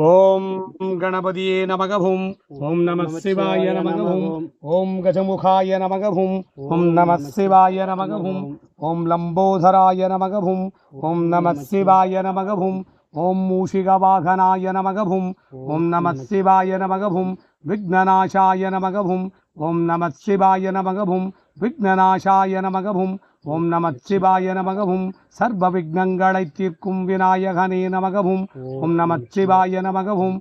ஓம் கணபதியே நமகவும் ஓம் நம சிவாய நமகவும் ஓம் கஜமுகாய நமகவும் ஓம் நம சிவாய நமகவும் ஓம் லம்போதராய நமகவும் ஓம் நம சிவாய நமகவும் ஓம் மூஷிகவாகனாய நமகவும் ஓம் நம சிவாய நமகவும் விக்னநாசாய நமகவும் ஓம் நம சிவாய நமகவும் விக்னநாசாய நமகவும் ஓம் நமச்சிவாய நமகவும் சர்வ விக்னங்களை தீர்க்கும் விநாயகனே நமகவும் ஓம் நமச்சிவாய நமகவும்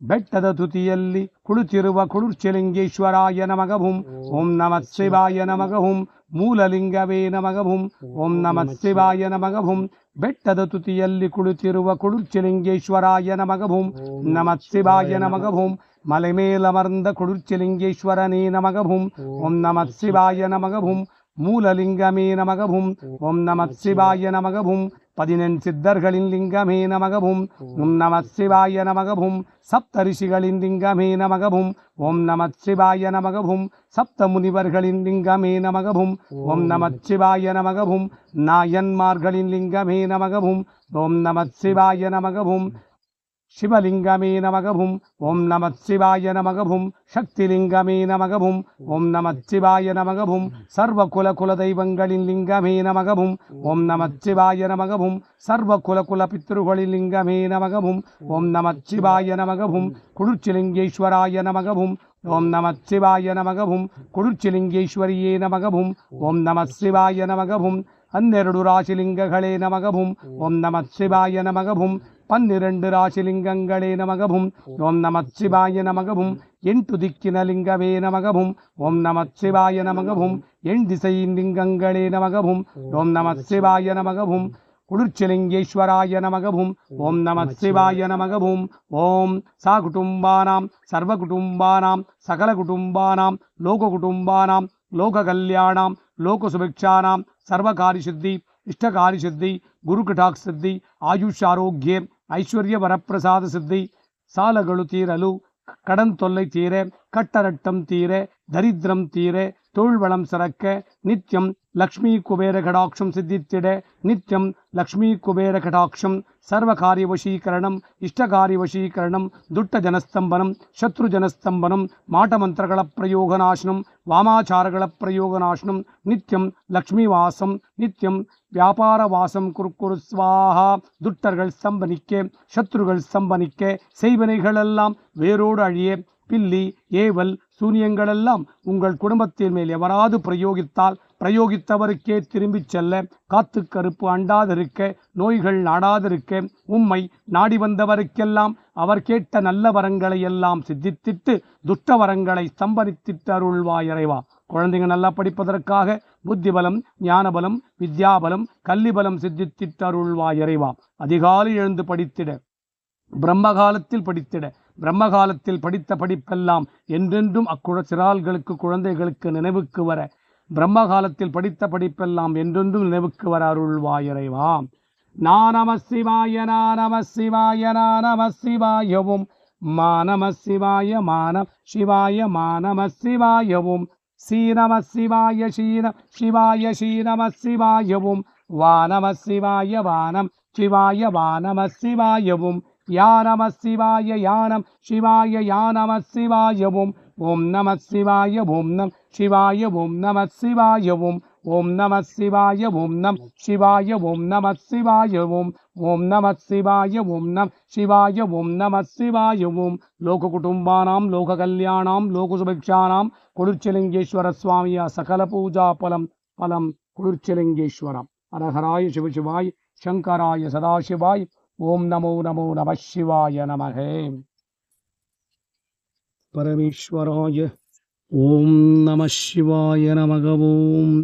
ಬೆಟ್ಟದ ತುದಿಯಲ್ಲಿ ಕುಳಿತಿರುವ ಕುಳುರ್ಚಲಿಂಗೇಶ್ವರಾಯ ನಮಗಹುಂ ಓಂ ನಮಃ ಶಿವಾಯ ನಮಗಹುಂ ಮೂಲಲಿಂಗವೇ ನಮಗಹುಂ ಓಂ ನಮಃ ಶಿವಾಯ ನಮಗಹುಂ ಬೆಟ್ಟದ ತುದಿಯಲ್ಲಿ ಕುಳಿತಿರುವ ಕುಳುರ್ಚಲಿಂಗೇಶ್ವರಾಯ ನಮಗಹುಂ ನಮಃ ಶಿವಾಯ ನಮಗಹುಂ ಮಲೆಮೇಲಮರ್ಂದ ಕುಳುರ್ಚಲಿಂಗೇಶ್ವರನೇ ನಮಗಹುಂ ಓಂ ನಮಃ ಶಿವಾಯ ನಮಗಹುಂ மூலலிங்கமே நமகவும் ஓம் நம சிவாய நமகவும் பதினெண் சித்தர்களின் லிங்கமே நமகவும் ஓம் நம சிவாய நமகவும் சப்த ரிஷிகளின் லிங்கமே நமகவும் ஓம் நம சிவாய நமகவும் சப்த முனிவர்களின் லிங்கமே நமகவும் ஓம் நம சிவாய நமகவும் நாயன்மார்களின் லிங்கமே நமகவும் ஓம் நம சிவாய நமகவும் சிவலிங்கமே நமகவும் ஓம் நமத் சிவாய நமகவும் சக்திலிங்கமே நமகவும் ஓம் நமத் சிவாய நமகவும் சர்வ குல குல தெய்வங்களின் லிங்கமே நமகவும் ஓம் நமத் சிவாய நமகவும் சர்வ குல குல பித்ருகளின் லிங்கமே நமகவும் ஓம் நமத் சிவாய நமகவும் குளிர்ச்சிலிங்கேஸ்வராய நமகவும் ஓம் நம சிவாய நமகவும் குளிர்ச்சிலிங்கேஸ்வரியே நமகவும் ஓம் நம சிவாய நமகவும் அன்னெரடு ராசிலிங்ககளே நமகவும் ஓம் நம சிவாய நமகவும் பன்னிரண்டு ராசிலிங்கங்களே நமகவும் ஓம் நமச்சிவாய நமகவும் எண் துதிக்கின லிங்கமே நமகவும் ஓம் நமச்சிவாய நமகவும் எண் திசையின் லிங்கங்களே நமகவும் ஓம் நமச்சிவாய நமகவும் குளிர்ச்சிலிங்கேஸ்வராய நமகவும் ஓம் நம சிவாய நமகவும் ஓம் சா குடும்பானாம் சர்வ குடும்பானாம் சகல குடும்பானாம் லோக குடும்பானாம் லோக கல்யாணாம் லோக சுபிக்ஷானாம் சர்வகாரி சித்தி இஷ்டகாரி சித்தி குரு கடாக் சித்தி ஆயுஷ் ஆரோக்கியம் ஐஸ்வர்ய வரப்பிரசாத சித்தி சாலகழு தீரலு கடன் தொல்லை தீர கட்டரட்டம் தீர தரித்திரம் தீர தொழில்வளம் சிறக்க நித்தியம் லக்ஷ்மி குபேர கடாட்சம் சித்தித்திட நித்யம் லக்ஷ்மி குபேர கடாட்சம் சர்வகாரிய வசீகரணம் இஷ்டகாரிய வசீகரணம் துட்ட ஜனஸ்தம்பனம் சத்ரு ஜனஸ்தம்பனம் மாட்டமந்திரகள பிரயோகநாசனம் வாமாச்சாரகள பிரயோகநாசனம் நித்யம் லக்ஷ்மி வாசம் நித்யம் வியாபார வாசம் குறுக்குறு சுவாகா துட்டர்கள் ஸ்தம்பனிக்க சத்ருகள் ஸ்தம்பனிக்க செய்வினைகளெல்லாம் வேரோடு அழிய பில்லி ஏவல் சூனியங்களெல்லாம் உங்கள் குடும்பத்தின் மேல் எவராது பிரயோகித்தால் பிரயோகித்தவருக்கே திரும்பிச் செல்ல காத்து கருப்பு அண்டாதிருக்க நோய்கள் நாடாதிருக்க உம்மை நாடி வந்தவருக்கெல்லாம் அவர் கேட்ட நல்ல வரங்களை எல்லாம் சித்தித்திட்டு துஷ்ட வரங்களை ஸ்தம்பனித்திட்டு அருள்வாய் இறைவா. குழந்தைங்க நல்லா படிப்பதற்காக புத்தி பலம் வித்யாபலம் கல்விபலம் சித்தித்திட்டருள்வா சித்தித்திட்டு இறைவா. அதிகாலை எழுந்து படித்திட பிரம்ம காலத்தில் படித்திட பிரம்ம காலத்தில் படித்த படிப்பெல்லாம் என்றென்றும் அக்குழ சிறால்களுக்கு குழந்தைகளுக்கு நினைவுக்கு வர பிரம்ம காலத்தில் படித்த படிப்பெல்லாம் என்றென்றும் நினைவுக்கு வர அருள்வாய் இறைவா. நானம சிவாய நானம சிவாய நானம சிவாயவும் மானம சிவாய மான சிவாய மானம சிவாயவும் சீனம சிவாய சீன சிவாய சீனம சிவாயவும் வானம சிவாய வானம் சிவாய வானம சிவாயவும் யானம சிவாய யானம் சிவாய யானம சிவாயவும் ஓம் நம சிவாய ஓம் நம் சிவாய ஓம் நம சிவாய ஓம் ஓம் நம சிவாய ஓம் நம் சிவாய ஓம் நம சிவாய ஓம் ஓம் நம சிவாய ஓம் நம் சிவாய ஓம் நம சிவாய ஓம். லோக குடும்பானாம் லோக கல்யாணாம் லோக சுபிக்ஷானாம் குளிர்ச்சலிங்கேஸ்வர சுவாமியா சகல பூஜா பலம் பலம் குளிர்ச்சலிங்கேஸ்வரம். அரஹராய சிவசிவாய் சங்கராய சதாசிவாய் ஓம் நமோ நமோ நம சிவாய நமகே. பரமேஸ்வராய ஓம் நம சிவாய நமக ஓம்